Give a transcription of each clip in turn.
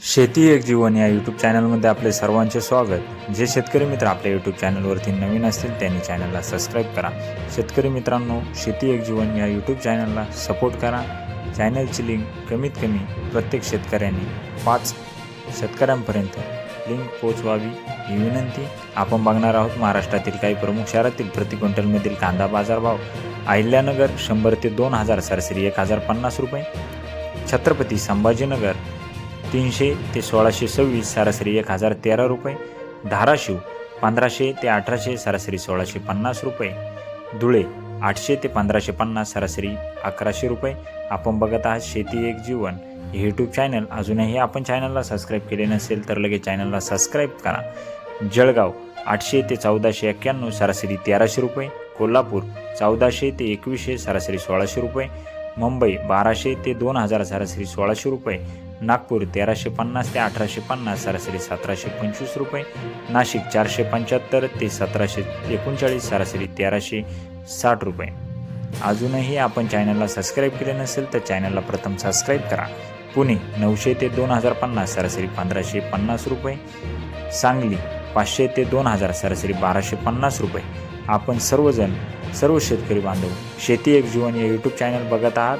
शेती एक जीवन या यूट्यूब चॅनलमध्ये आपले सर्वांचे स्वागत. जे शेतकरी मित्र आपल्या यूट्यूब चॅनलवरती नवीन असतील त्यांनी चॅनलला सबस्क्राईब करा. शेतकरी मित्रांनो शेती एक जीवन या यूट्यूब चॅनलला सपोर्ट करा. चॅनलची लिंक कमीत कमी प्रत्येक शेतकऱ्यांनी पाच शेतकऱ्यांपर्यंत लिंक पोचवावी ही विनंती आपण बघणार आहोत. महाराष्ट्रातील काही प्रमुख शहरातील प्रति क्विंटलमधील कांदा बाजारभाव अहिल्यानगर शंभर ते दोन हजार सरासरी एक हजार पन्नास रुपये. छत्रपती संभाजीनगर तीनशे ते सोळाशे सव्वीस सरासरी एक हजार तेरा रुपये. धाराशिव पंधराशे ते अठराशे सरासरी सोळाशे पन्नास रुपये. धुळे आठशे ते पंधराशे पन्नास सरासरी अकराशे रुपये. आपण बघत आहात शेती एक जीवन. हे यूट्यूब चॅनल अजूनही आपण चॅनलला सबस्क्राईब केले नसेल तर लगेच चॅनलला सबस्क्राईब करा. जळगाव आठशे ते चौदाशे एक्क्याण्णव सरासरी तेराशे रुपये. कोल्हापूर चौदाशे ते एकवीसशे सरासरी सोळाशे रुपये. मुंबई बाराशे ते दोन हजार सरासरी सोळाशे रुपये नागपूर तेराशे पन्नास ते अठराशे पन्नास सरासरी सतराशे पंचवीस रुपये नाशिक चारशे पंच्याहत्तर ते सतराशे एकोणचाळीस सरासरी तेराशे साठ रुपये. अजूनही आपण चॅनलला सबस्क्राईब केले नसेल तर चॅनलला प्रथम सबस्क्राईब करा. पुणे नऊशे ते दोन हजार पन्नास सरासरी पंधराशे पन्नास रुपये सांगली पाचशे ते दोन हजार सरासरी बाराशे पन्नास रुपये. आपण सर्वजण सर्व शेतकरी बांधव शेती एक जीवन या यूट्यूब चॅनल बघत आहात.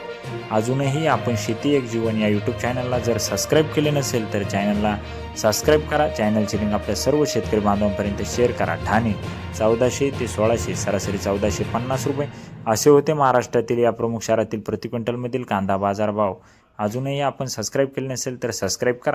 अजूनही आपण शेती एक जीवन या यूट्यूब चॅनलला जर सबस्क्राईब केले नसेल तर चॅनलला सबस्क्राईब करा. चॅनलची लिंक आपल्या सर्व शेतकरी बांधवांपर्यंत शेअर करा. ठाणे चौदाशे ते सोळाशे सरासरी चौदाशे पन्नास रुपये असे होते. महाराष्ट्रातील या प्रमुख शहरातील प्रति क्विंटलमधील कांदा बाजारभाव. अजूनही आपण सबस्क्राईब केले नसेल तर सबस्क्राईब करा.